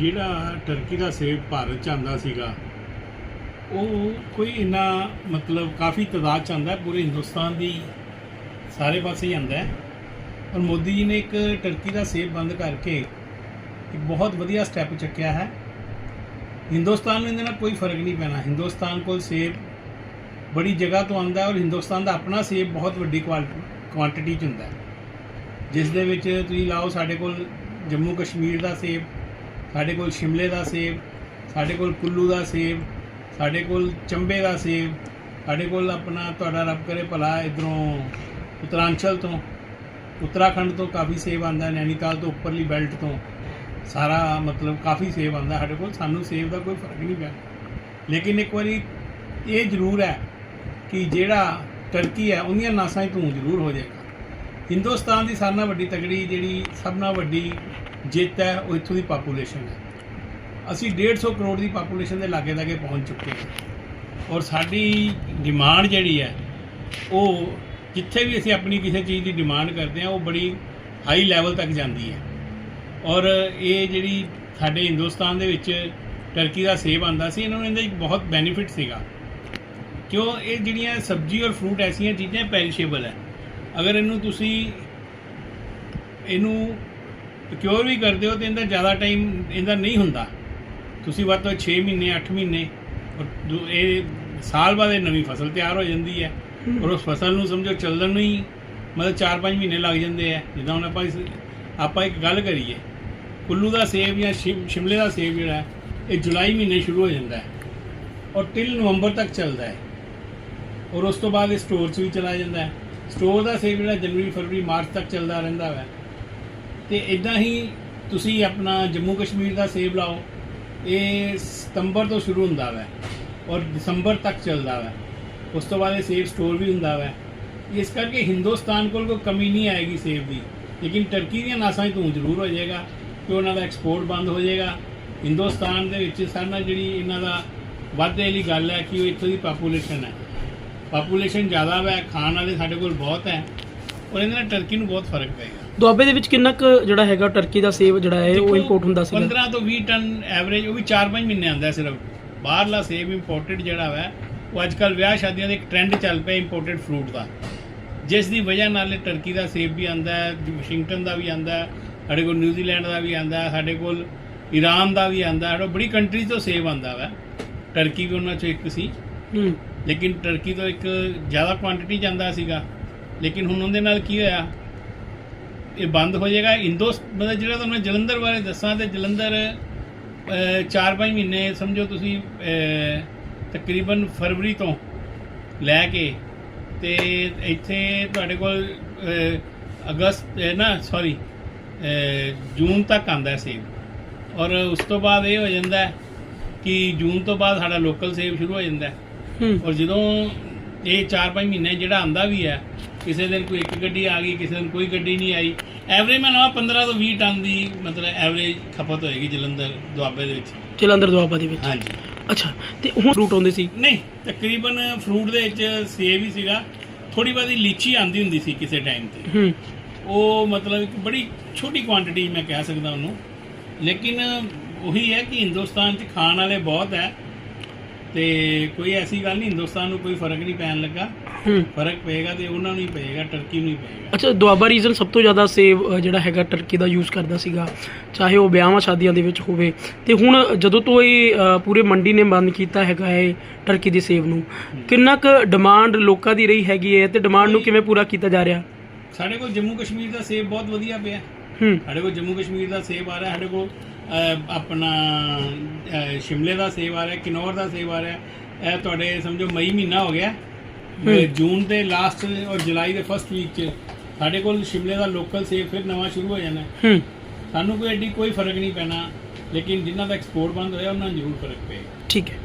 ਜਿਹੜਾ ਟਰਕੀ ਦਾ ਸੇਬ ਭਾਰਤ ਚ ਆਂਦਾ ਸੀਗਾ, ਉਹ ਕੋਈ ਇੰਨਾ ਮਤਲਬ ਕਾਫੀ ਤਾਦਾਦ ਚ ਆਂਦਾ ਪੂਰੇ ਹਿੰਦੁਸਤਾਨ ਦੀ ਸਾਰੇ ਪਾਸੇ ਹੀ ਆਂਦਾ ਹੈ। ਔਰ ਮੋਦੀ ਜੀ ਨੇ ਇੱਕ ਟਰਕੀ ਦਾ ਸੇਬ ਬੰਦ ਕਰਕੇ ਇੱਕ ਬਹੁਤ ਵਧੀਆ ਸਟੈਪ ਚੱਕਿਆ ਹੈ। ਹਿੰਦੁਸਤਾਨ ਨੂੰ ਇਹਦੇ ਨਾਲ ਕੋਈ ਫ਼ਰਕ ਨਹੀਂ ਪੈਣਾ। ਹਿੰਦੁਸਤਾਨ ਕੋਲ ਸੇਬ ਬੜੀ ਜਗ੍ਹਾ ਤੋਂ ਆਂਦਾ ਔਰ ਹਿੰਦੁਸਤਾਨ ਦਾ ਆਪਣਾ ਸੇਬ ਬਹੁਤ ਵੱਡੀ ਕੁਆਂਟੀਟੀ ਚ ਹੁੰਦਾ ਜਿਸ ਦੇ ਵਿੱਚ ਤੁਸੀਂ ਲਾਓ ਸਾਡੇ ਕੋਲ ਜੰਮੂ ਕਸ਼ਮੀਰ ਦਾ ਸੇਬ ਸਾਡੇ ਕੋਲ ਸ਼ਿਮਲੇ ਦਾ ਸੇਬ, ਸਾਡੇ ਕੋਲ ਕੁੱਲੂ ਦਾ ਸੇਬ, ਸਾਡੇ ਕੋਲ ਚੰਬੇ ਦਾ ਸੇਬ, ਸਾਡੇ ਕੋਲ ਆਪਣਾ ਤੁਹਾਡਾ ਰੱਬ ਕਰੇ ਭਲਾ ਇਧਰੋਂ ਉੱਤਰਾਂਚਲ ਤੋਂ, ਉੱਤਰਾਖੰਡ ਤੋਂ ਕਾਫੀ ਸੇਬ ਆਂਦਾ ਨੈਨੀਤਾਲ ਤੋਂ ਉੱਪਰਲੀ ਬੈਲਟ ਤੋਂ। ਸਾਰਾ ਮਤਲਬ ਕਾਫੀ ਸੇਬ ਆਂਦਾ ਸਾਡੇ ਕੋਲ, ਸਾਨੂੰ ਸੇਬ ਦਾ ਕੋਈ ਫ਼ਰਕ ਨਹੀਂ ਪਿਆ। ਲੇਕਿਨ ਇੱਕ ਵਾਰੀ ਇਹ ਜ਼ਰੂਰ ਹੈ ਕਿ ਜਿਹੜਾ ਟਰਕੀ ਹੈ, ਉਹਦੀਆਂ ਨਾਸਾਂ ਹੀ ਧੂੰ ਜ਼ਰੂਰ ਹੋ ਜਾਏਗਾ। ਹਿੰਦੁਸਤਾਨ ਦੀ ਸਾਰਿਆਂ ਨਾਲੋਂ ਵੱਡੀ ਤਗੜੀ ਜਿਹੜੀ ਸਭ ਨਾਲ ਵੱਡੀ ਜਿੱਤ ਹੈ, ਉਹ ਇੱਥੋਂ ਦੀ ਪਾਪੂਲੇਸ਼ਨ ਹੈ। ਅਸੀਂ 150 ਕਰੋੜ ਦੀ ਪਾਪੂਲੇਸ਼ਨ ਦੇ ਲਾਗੇ ਲਾਗੇ ਪਹੁੰਚ ਚੁੱਕੇ ਹਾਂ। ਔਰ ਸਾਡੀ ਡਿਮਾਂਡ ਜਿਹੜੀ ਹੈ, ਉਹ ਜਿੱਥੇ ਵੀ ਅਸੀਂ ਆਪਣੀ ਕਿਸੇ ਚੀਜ਼ ਦੀ ਡਿਮਾਂਡ ਕਰਦੇ ਹਾਂ, ਉਹ ਬੜੀ ਹਾਈ ਲੈਵਲ ਤੱਕ ਜਾਂਦੀ ਹੈ। ਔਰ ਇਹ ਜਿਹੜੀ ਸਾਡੇ ਹਿੰਦੁਸਤਾਨ ਦੇ ਵਿੱਚ ਟਰਕੀ ਦਾ ਸੇਬ ਆਂਦਾ ਸੀ, ਇਹਨਾਂ ਨੂੰ ਇਹਦਾ ਇੱਕ ਬਹੁਤ ਬੈਨੀਫਿਟ ਸੀਗਾ। ਕਿਉਂ? ਇਹ ਜਿਹੜੀਆਂ ਸਬਜ਼ੀ ਔਰ ਫਰੂਟ ਐਸੀਆਂ ਚੀਜ਼ਾਂ ਪੈਰੀਸ਼ੇਬਲ ਹੈ। ਅਗਰ ਇਹਨੂੰ ਤੁਸੀਂ, ਇਹਨੂੰ ਕਿਉਰ ਵੀ ਕਰਦੇ ਹੋ ਤੇ ਇਹਦਾ ਜ਼ਿਆਦਾ ਟਾਈਮ ਇਹਦਾ ਨਹੀਂ ਹੁੰਦਾ। ਤੁਸੀਂ ਵੱਧ ਤੋਂ 6 ਮਹੀਨੇ 8 ਮਹੀਨੇ ਇਹ ਸਾਲ ਬਾਅਦ ਇਹ ਨਵੀਂ ਫਸਲ ਤਿਆਰ ਹੋ ਜਾਂਦੀ ਹੈ। ਔਰ ਉਸ ਫਸਲ ਨੂੰ ਸਮਝੋ ਚੱਲਣ ਨੂੰ ਹੀ ਮਤਲਬ 4-5 ਮਹੀਨੇ ਲੱਗ ਜਾਂਦੇ ਆ। ਜਿੱਦਾਂ ਹੁਣ ਆਪਾਂ ਆਪਾਂ ਇੱਕ ਗੱਲ ਕਰੀਏ ਕੁੱਲੂ ਦਾ ਸੇਬ ਜਾਂ ਸ਼ਿਮ- ਸ਼ਿਮਲੇ ਦਾ ਸੇਬ ਜਿਹੜਾ ਇਹ ਜੁਲਾਈ ਮਹੀਨੇ ਸ਼ੁਰੂ ਹੋ ਜਾਂਦਾ ਹੈ ਔਰ ਟਿਲ ਨਵੰਬਰ ਤੱਕ ਚੱਲਦਾ ਹੈ। ਔਰ ਉਸ ਤੋਂ ਬਾਅਦ ਇਹ ਸਟੋਰ 'ਚ ਵੀ ਚਲਾ ਜਾਂਦਾ ਹੈ। ਸਟੋਰ ਦਾ ਸੇਬ ਜਿਹੜਾ ਜਨਵਰੀ ਫਰਵਰੀ ਮਾਰਚ ਤੱਕ ਚੱਲਦਾ ਰਹਿੰਦਾ ਹੈ। ਤੇ ਇਦਾਂ ਹੀ ਤੁਸੀਂ ਆਪਣਾ ਜੰਮੂ ਕਸ਼ਮੀਰ ਦਾ ਸੇਬ ਲਾਓ, ਇਹ ਸਤੰਬਰ ਤੋਂ ਸ਼ੁਰੂ ਹੁੰਦਾ ਵੈ ਔਰ ਦਸੰਬਰ ਤੱਕ ਚੱਲਦਾ ਵੈ। ਉਸ ਤੋਂ ਬਾਅਦ ਇਹ ਸੇਬ ਸਟੋਰ ਵੀ ਹੁੰਦਾ ਵੈ। ਇਸ ਕਰਕੇ ਹਿੰਦੁਸਤਾਨ ਕੋਲ ਕੋਈ ਕਮੀ ਨਹੀਂ ਆਏਗੀ ਸੇਬ ਦੀ। ਲੇਕਿਨ ਟਰਕੀ ਦੀਆਂ ਨਾਸਾਂ 'ਚ ਧੂੰ ਜ਼ਰੂਰ ਹੋ ਜਾਏਗਾ ਕਿ ਉਹਨਾਂ ਦਾ ਐਕਸਪੋਰਟ ਬੰਦ ਹੋ ਜਾਏਗਾ। ਹਿੰਦੁਸਤਾਨ ਦੇ ਵਿੱਚ ਸਾਡਾ ਜਿਹੜੀ ਇਹਨਾਂ ਦਾ ਵਾਧੇ ਵਾਲੀ ਗੱਲ ਹੈ ਕਿ ਉਹ ਇੱਥੋਂ ਦੀ ਪਾਪੂਲੇਸ਼ਨ ਹੈ। ਪਾਪੂਲੇਸ਼ਨ ਜ਼ਿਆਦਾ ਹੈ ਖਾਣ ਵਾਲੇ ਸਾਡੇ ਕੋਲ ਬਹੁਤ ਹੈ। ਔਰ ਇਹਦੇ ਨਾਲ ਟਰਕੀ ਨੂੰ ਬਹੁਤ ਫ਼ਰਕ ਪਏਗਾ। ਦੁਆਬੇ ਦੇ ਵਿੱਚ ਕਿੰਨਾ ਕੁ ਜਿਹੜਾ ਹੈਗਾ ਟਰਕੀ ਦਾ ਸੇਬ ਜਿਹੜਾ ਹੈ ਉਹ ਇੰਪੋਰਟ ਹੁੰਦਾ ਸੀਗਾ? 15 ਤੋਂ 20 ਟਨ ਐਵਰੇਜ ਉਹ ਵੀ 4-5 ਮਹੀਨੇ ਆਉਂਦਾ ਸਿਰਫ। ਬਾਹਰਲਾ ਸੇਬ ਇੰਪੋਰਟਡ ਜਿਹੜਾ ਹੈ ਉਹ ਅੱਜ ਕੱਲ ਵਿਆਹ ਸ਼ਾਦੀਆਂ ਦੇ ਇੱਕ ਟ੍ਰੈਂਡ ਚੱਲ ਪਿਆ ਇੰਪੋਰਟਡ ਫਰੂਟ ਦਾ। ਜਿਸ ਦੀ ਵਜ੍ਹਾ ਨਾਲ ਟਰਕੀ ਦਾ ਸੇਬ ਵੀ ਆਂਦਾ ਹੈ ਵਾਸ਼ਿੰਗਟਨ ਦਾ ਵੀ ਆਂਦਾ ਹੈ ਸਾਡੇ ਕੋਲ ਨਿਊਜ਼ੀਲੈਂਡ ਦਾ ਵੀ ਆਂਦਾ ਹੈ ਸਾਡੇ ਕੋਲ ਈਰਾਨ ਦਾ ਵੀ ਆਂਦਾ ਹੈ ਬੜੀ ਕੰਟਰੀਜ਼ ਤੋਂ ਸੇਬ ਆਂਦਾ ਹੈ ਟਰਕੀ ਵੀ ਉਹਨਾਂ ਚੋਂ ਇੱਕ ਸੀ। ਲੇਕਿਨ ਟਰਕੀ ਤੋਂ ਇੱਕ ਜ਼ਿਆਦਾ ਕੁਆਂਟੀਟੀ ਜਾਂਦਾ ਸੀਗਾ। ਲੇਕਿਨ ਹੁਣ ਉਹਦੇ ਨਾਲ ਕੀ ਹੋਇਆ? ਇਹ ਬੰਦ ਹੋ ਜਾਏਗਾ। ਇੰਦੋ ਮਤਲਬ ਜਿਹੜਾ ਤੁਹਾਨੂੰ ਮੈਂ ਜਲੰਧਰ ਬਾਰੇ ਦੱਸਾਂ ਤੇ ਜਲੰਧਰ 4-5 ਮਹੀਨੇ ਸਮਝੋ ਤੁਸੀਂ ਤਕਰੀਬਨ ਫਰਵਰੀ ਤੋਂ ਲੈ ਕੇ ਤੇ ਇੱਥੇ ਤੁਹਾਡੇ ਕੋਲ ਅਗਸਤ ਨਾ ਸੌਰੀ ਜੂਨ ਤੱਕ ਆਂਦਾ ਸੇਬ। ਔਰ ਉਸ ਤੋਂ ਬਾਅਦ ਇਹ ਹੋ ਜਾਂਦਾ ਕਿ ਜੂਨ ਤੋਂ ਬਾਅਦ ਸਾਡਾ ਲੋਕਲ ਸੇਬ ਸ਼ੁਰੂ ਹੋ ਜਾਂਦਾ ਔਰ ਜਦੋਂ ਇਹ 4-5 ਮਹੀਨੇ ਜਿਹੜਾ ਆਂਦਾ ਵੀ ਹੈ ਕਿਸੇ ਦਿਨ ਕੋਈ ਇੱਕ ਗੱਡੀ ਆ ਗਈ ਕਿਸੇ ਦਿਨ ਕੋਈ ਗੱਡੀ ਨਹੀਂ ਆਈ। ਐਵਰੇਜ ਮੈਂ ਨਵਾਂ 15 ਤੋਂ 20 ਟਨ ਦੀ ਮਤਲਬ ਐਵਰੇਜ ਖਪਤ ਹੋਏਗੀ ਜਲੰਧਰ ਦੁਆਬੇ ਦੇ ਵਿੱਚ। ਜਲੰਧਰ ਦੁਆਬਾ ਦੇ ਵਿੱਚ? ਹਾਂਜੀ। ਅੱਛਾ ਤੇ ਹੁਣ ਫਰੂਟ ਆਉਂਦੇ ਸੀ? ਨਹੀਂ ਤਕਰੀਬਨ ਫਰੂਟ ਦੇ ਵਿੱਚ ਸੇਬ ਹੀ ਸੀਗਾ। ਥੋੜੀ ਬਾਦੀ ਲੀਚੀ ਆਂਦੀ ਹੁੰਦੀ ਸੀ ਕਿਸੇ ਟਾਈਮ ਤੇ। ਹੂੰ। ਉਹ ਮਤਲਬ ਇੱਕ ਬੜੀ ਛੋਟੀ ਕੁਆਂਟੀਟੀ ਮੈਂ ਕਹਿ ਸਕਦਾ ਉਹਨੂੰ। ਲੇਕਿਨ ਉਹੀ ਹੈ ਕਿ ਹਿੰਦੁਸਤਾਨ 'ਚ ਖਾਣ ਵਾਲੇ ਬਹੁਤ ਹੈ। ਤੇ ਕੋਈ ਐਸੀ ਗੱਲ ਨਹੀਂ ਹਿੰਦੁਸਤਾਨ ਨੂੰ ਕੋਈ ਫ਼ਰਕ ਨਹੀਂ ਪੈਣ ਲੱਗਾ। ਹੂੰ। ਫ਼ਰਕ ਪਏਗਾ ਤੇ ਉਹਨਾਂ ਨੂੰ ਹੀ ਪਏਗਾ ਟਰਕੀ ਨੂੰ ਹੀ ਪਏਗਾ। ਅੱਛਾ ਦੁਆਬਾ ਰੀਜਨ ਸਭ ਤੋਂ ਜ਼ਿਆਦਾ ਸੇਬ ਅ, ਜਿਹੜਾ ਹੈਗਾ ਟਰਕੀ ਦਾ ਯੂਜ਼ ਕਰਦਾ ਸੀਗਾ ਚਾਹੇ ਉਹ ਵਿਆਹਾਂ ਸ਼ਾਦੀਆਂ ਦੇ ਵਿੱਚ ਹੋਵੇ। ਤੇ ਹੁਣ ਜਦੋਂ ਤੋਂ ਇਹ ਅ, ਪੂਰੇ ਮੰਡੀ ਨੇ ਬੰਦ ਕੀਤਾ ਹੈਗਾ ਹੈ ਟਰਕੀ ਦੇ ਸੇਬ ਨੂੰ ਕਿੰਨਾ ਕੁ ਡਿਮਾਂਡ ਲੋਕਾਂ ਦੀ ਰਹੀ ਹੈਗੀ ਹੈ ਤੇ ਡਿਮਾਂਡ ਨੂੰ ਕਿਵੇਂ ਪੂਰਾ ਕੀਤਾ ਜਾ ਰਿਹਾ? ਸਾਡੇ ਕੋਲ ਜੰਮੂ ਕਸ਼ਮੀਰ ਦਾ ਸੇਬ ਬਹੁਤ ਵਧੀਆ ਪਿਆ। ਹੂੰ। ਸਾਡੇ ਕੋਲ ਜੰਮੂ ਕਸ਼ਮੀਰ ਦਾ ਸੇਬ ਆ ਰਿਹਾ ਸਾਡੇ ਕੋਲ ਆਪਣਾ ਸ਼ਿਮਲੇ ਦਾ ਸੇਬ ਆ ਰਿਹਾ ਕਿਨੌਰ ਦਾ ਸੇਬ ਆ ਰਿਹਾ। ਇਹ ਤੁਹਾਡੇ ਸਮਝੋ ਮਈ ਮਹੀਨਾ ਹੋ ਗਿਆ। ਜੂਨ ਦੇ ਲਾਸਟ ਔਰ ਜੁਲਾਈ ਦੇ ਫਸਟ ਵੀਕ ਚ ਸਾਡੇ ਕੋਲ ਸ਼ਿਮਲੇ ਦਾ ਲੋਕਲ ਸੇਬ ਫਿਰ ਨਵਾਂ ਸ਼ੁਰੂ ਹੋ ਜਾਣਾ। ਹੂੰ। ਸਾਨੂੰ ਕੋਈ ਐਡੀ ਕੋਈ ਫ਼ਰਕ ਨਹੀਂ ਪੈਣਾ ਲੇਕਿਨ ਜਿਨ੍ਹਾਂ ਦਾ ਐਕਸਪੋਰਟ ਬੰਦ ਹੋਇਆ ਉਹਨਾਂ ਨੂੰ ਜ਼ਰੂਰ ਫ਼ਰਕ ਪਏਗਾ। ਠੀਕ ਹੈ।